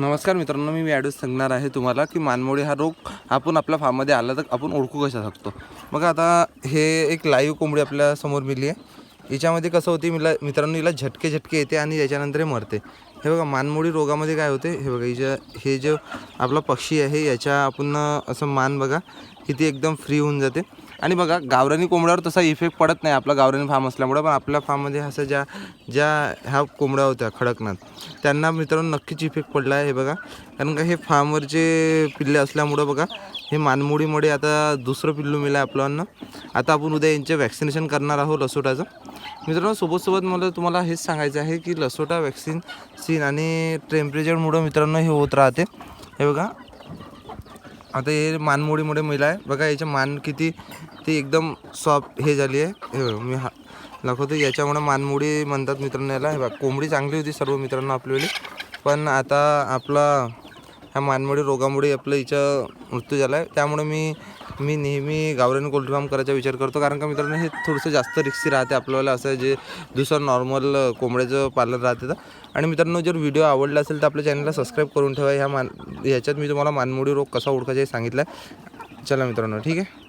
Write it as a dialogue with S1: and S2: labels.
S1: नमस्कार मित्रांनो मी ॲडूस सांगणार आहे तुम्हाला की मानमोडी हा रोग आपण आपल्या फार्ममध्ये आला तर आपण ओळखू कशा शकतो. बघा आता हे एक लाईव्ह कोंबडी आपल्यासमोर मिली आहे. याच्यामध्ये कसं होते मिला मित्रांनो हिला झटके झटके येते आणि याच्यानंतर हे मरते. हे बघा मानमोडी रोगामध्ये काय होते हे बघा हिच्या हे जे आपला पक्षी आहे याच्या आपण असं मान बघा किती एकदम फ्री होऊन जाते. आणि बघा गावरानी कोंबड्यावर तसा इफेक्ट पडत नाही आपला गावरानी फार्म असल्यामुळे पण आपल्या फार्ममध्ये असं ज्या ज्या ह्या कोंबड्या होत्या खडकनाथ त्यांना मित्रांनो नक्कीच इफेक्ट पडला आहे हे बघा. कारण का हे फार्मवरचे पिल्ले असल्यामुळं बघा हे मानमोडीमुळे आता दुसरं पिल्लू मिळालं आपल्याला. आता आपण उद्या यांचे वॅक्सिनेशन करणार आहोत लसोटाचं. मित्रांनो सोबत मला तुम्हाला हेच सांगायचं आहे की लसोटा वॅक्सिन सीन आणि टेम्परेचरमुळं मित्रांनो हे होत राहते. हे बघा. आता हे मानमोडीमुळे महिला आहे बघा याचे मान किती ती एकदम सॉफ्ट हे झाली आहे. हे बघा, मी हा दाखवतो. याच्यामुळे मानमोडी म्हणतात मित्रांनो याला. हे बघा कोंबडी चांगली होती सर्व मित्रांनो आपल्याला पण आता आपला ह्या मानमोडी रोगामुळे आपलं हिचा मृत्यू झाला आहे त्यामुळे मी मी नेहमी गावरान कोल्ट्री फार्म करायचा विचार करतो. कारण का मित्रांनो हे थोडंसं जास्त रिक्सी राहते आपल्याला. असं जे दुसरं नॉर्मल कोंबड्याचं पालन राहते तर. आणि मित्रांनो जर व्हिडिओ आवडला असेल तर आपल्या चॅनलला सबस्क्राईब करून ठेवा. ह्या मान ह्याच्यात मी तुम्हाला मानमोडी रोग कसा ओळखायचा हे सांगितलं आहे चला मित्रांनो ठीक आहे?